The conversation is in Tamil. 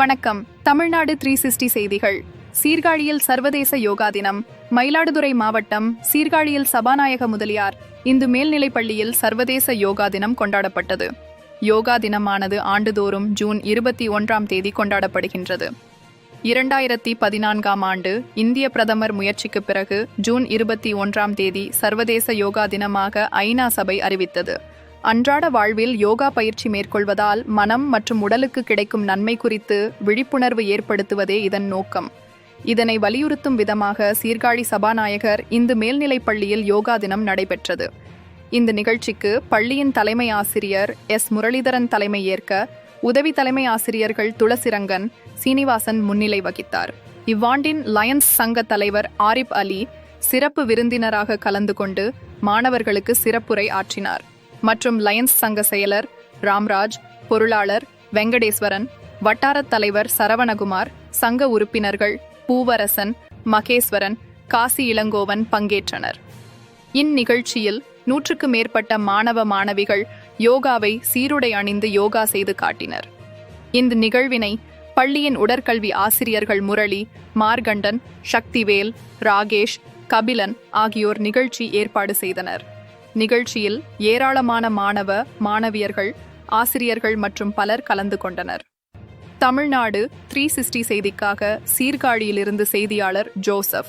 வணக்கம். தமிழ்நாடு த்ரீ சிக்ஸ்டி செய்திகள். சீர்காழியில் சர்வதேச யோகா தினம். மயிலாடுதுறை மாவட்டம் சீர்காழியில் சபாநாயக முதலியார் இந்து மேல்நிலைப் பள்ளியில் சர்வதேச யோகா தினம் கொண்டாடப்பட்டது. யோகா தினமானது ஆண்டுதோறும் ஜூன் இருபத்தி ஒன்றாம் தேதி கொண்டாடப்படுகின்றது. இரண்டாயிரத்தி பதினான்காம் ஆண்டு இந்திய பிரதமர் முயற்சிக்கு பிறகு ஜூன் இருபத்தி ஒன்றாம் தேதி சர்வதேச யோகா தினமாக ஐநா சபை அறிவித்தது. அன்றாட வாழ்வில் யோகா பயிற்சி மேற்கொள்வதால் மனம் மற்றும் உடலுக்கு கிடைக்கும் நன்மை குறித்து விழிப்புணர்வு ஏற்படுத்துவதே இதன் நோக்கம். இதனை வலியுறுத்தும் விதமாக சீர்காழி சபாநாயகர் இந்து மேல்நிலைப் பள்ளியில் யோகா தினம் நடைபெற்றது. இந்த நிகழ்ச்சிக்கு பள்ளியின் தலைமை ஆசிரியர் எஸ். முரளிதரன் தலைமை ஏற்க உதவி தலைமை ஆசிரியர்கள் துளசிரங்கன் சீனிவாசன் முன்னிலை வகித்தார். இவ்வாண்டின் லயன்ஸ் சங்க தலைவர் ஆரிப் அலி சிறப்பு விருந்தினராக கலந்து கொண்டு மாணவர்களுக்கு சிறப்புரை ஆற்றினார். மற்றும் லயன்ஸ் சங்க செயலர் ராம்ராஜ் பொருளாளர் வெங்கடேஸ்வரன் வட்டாரத் தலைவர் சரவணகுமார் சங்க உறுப்பினர்கள் பூவரசன் மகேஸ்வரன் காசி இளங்கோவன் பங்கேற்றனர். இந்நிகழ்ச்சியில் நூற்றுக்கு மேற்பட்ட மாணவ மாணவிகள் யோகாவை சீருடை அணிந்து யோகா செய்து காட்டினர். இந்த நிகழ்வினை பள்ளியின் உடற்கல்வி ஆசிரியர்கள் முரளி மார்கண்டன் சக்திவேல் ராகேஷ் கபிலன் ஆகியோர் நிகழ்ச்சி ஏற்பாடு செய்தனர். நிகழ்ச்சியில் ஏராளமான மாணவ மாணவியர்கள் ஆசிரியர்கள் மற்றும் பலர் கலந்து கொண்டனர். தமிழ்நாடு த்ரீ சிக்ஸ்டி செய்திக்காக சீர்காழியிலிருந்து செய்தியாளர் ஜோசப்.